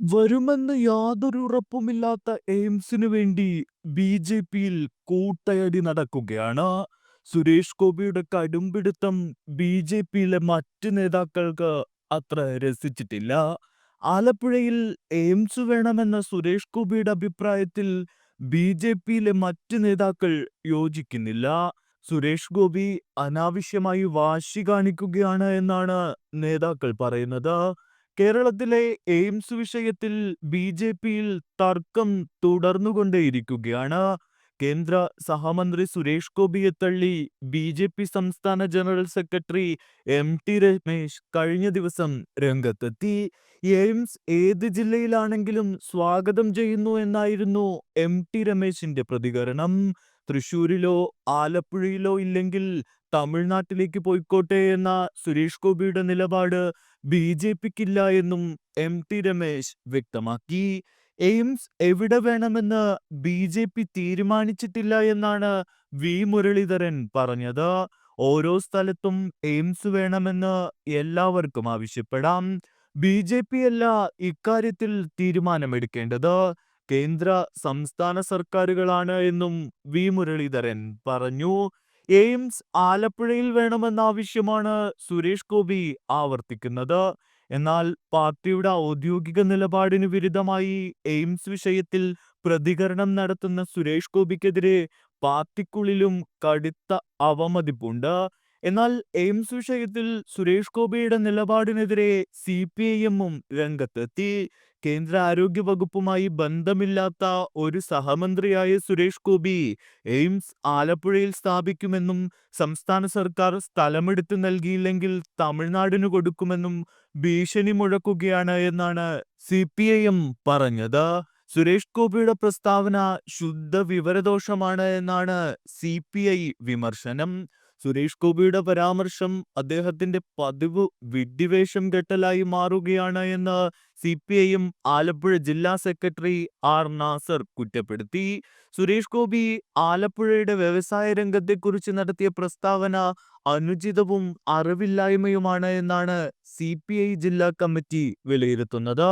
വരുമെന്ന് യാതൊരു ഉറപ്പുമില്ലാത്ത എയിംസിനു വേണ്ടി ബി ജെ പിയിൽ കൂട്ടയടി നടക്കുകയാണ്. സുരേഷ് ഗോപിയുടെ കടുംപിടുത്തം ബി ജെ പിയിലെ മറ്റ് നേതാക്കൾക്ക് അത്ര രസിച്ചിട്ടില്ല. ആലപ്പുഴയിൽ എയിംസ് വേണമെന്ന സുരേഷ് ഗോപിയുടെ അഭിപ്രായത്തിൽ ബി ജെ പിയിലെ മറ്റ് നേതാക്കൾ യോജിക്കുന്നില്ല. സുരേഷ് ഗോപി അനാവശ്യമായി വാശി കാണിക്കുകയാണ് എന്നാണ് നേതാക്കൾ പറയുന്നത്. കേരളത്തിലെ എയിംസ് വിഷയത്തിൽ ബി ജെ പിയിൽ തർക്കം തുടർന്നുകൊണ്ടേയിരിക്കുകയാണ്. കേന്ദ്ര സഹമന്ത്രി സുരേഷ് ഗോപിയെ തള്ളി ബി ജെ പി സംസ്ഥാന general secretary M T Ramesh കഴിഞ്ഞ ദിവസം രംഗത്തെത്തി. എയിംസ് ഏത് ജില്ലയിലാണെങ്കിലും സ്വാഗതം ചെയ്യുന്നു എന്നായിരുന്നു എം ടി രമേശിന്റെ പ്രതികരണം. തൃശൂരിലോ ആലപ്പുഴയിലോ ഇല്ലെങ്കിൽ തമിഴ്നാട്ടിലേക്ക് പോയിക്കോട്ടെ എന്ന സുരേഷ് ഗോപിയുടെ നിലപാട് ബി ജെ പിക്കില്ല എന്നും എം ടി രമേശ് വ്യക്തമാക്കി. എയിംസ് എവിടെ വേണമെന്ന് ബി ജെ പി തീരുമാനിച്ചിട്ടില്ല എന്നാണ് വി മുരളീധരൻ പറഞ്ഞത്. ഓരോ സ്ഥലത്തും എയിംസ് വേണമെന്ന് എല്ലാവർക്കും ആവശ്യപ്പെടാം. ബി ജെ പി അല്ല ഇക്കാര്യത്തിൽ തീരുമാനമെടുക്കേണ്ടത്. കേന്ദ്ര സംസ്ഥാന സർക്കാരുകളാണ് എന്നും വി മുരളീധരൻ പറഞ്ഞു. എയിംസ് ആലപ്പുഴയിൽ വേണമെന്ന ആവശ്യമാണ് സുരേഷ് ഗോപി ആവർത്തിക്കുന്നത്. എന്നാൽ പാർട്ടിയുടെ ഔദ്യോഗിക നിലപാടിന് വിരുദ്ധമായി എയിംസ് വിഷയത്തിൽ പ്രതികരണം നടത്തുന്ന സുരേഷ് ഗോപിക്കെതിരെ പാർട്ടിക്കുള്ളിലും കടുത്ത അവമതിപ്പുണ്ട്. എന്നാൽ എയിംസ് വിഷയത്തിൽ സുരേഷ് ഗോപിയുടെ നിലപാടിനെതിരെ സി പി ഐ എമ്മും രംഗത്തെത്തി. കേന്ദ്ര ആരോഗ്യ വകുപ്പുമായി ബന്ധമില്ലാത്ത ഒരു സഹമന്ത്രിയായ സുരേഷ് ഗോപി എയിംസ് ആലപ്പുഴയിൽ സ്ഥാപിക്കുമെന്നും സംസ്ഥാന സർക്കാർ സ്ഥലമെടുത്ത് നൽകിയില്ലെങ്കിൽ തമിഴ്നാടിനു കൊടുക്കുമെന്നും ഭീഷണി മുഴക്കുകയാണ് എന്നാണ് സി പറഞ്ഞത്. സുരേഷ് ഗോപിയുടെ പ്രസ്താവന ശുദ്ധ വിവരദോഷമാണ് എന്നാണ് സി വിമർശനം. സുരേഷ് ഗോപിയുടെ പരാമർശം അദ്ദേഹത്തിന്റെ പതിവ് വിഡ്ഢിവേഷം കെട്ടലായി മാറുകയാണ് എന്ന് സി പി ഐഎം ആലപ്പുഴ ജില്ലാ സെക്രട്ടറി ആർ നാസർ കുറ്റപ്പെടുത്തി. സുരേഷ് ഗോപി ആലപ്പുഴയുടെ വ്യവസായ രംഗത്തെക്കുറിച്ച് നടത്തിയ പ്രസ്താവന അനുചിതവും അറിവില്ലായ്മയുമാണ് എന്നാണ് സി ജില്ലാ കമ്മിറ്റി വിലയിരുത്തുന്നത്.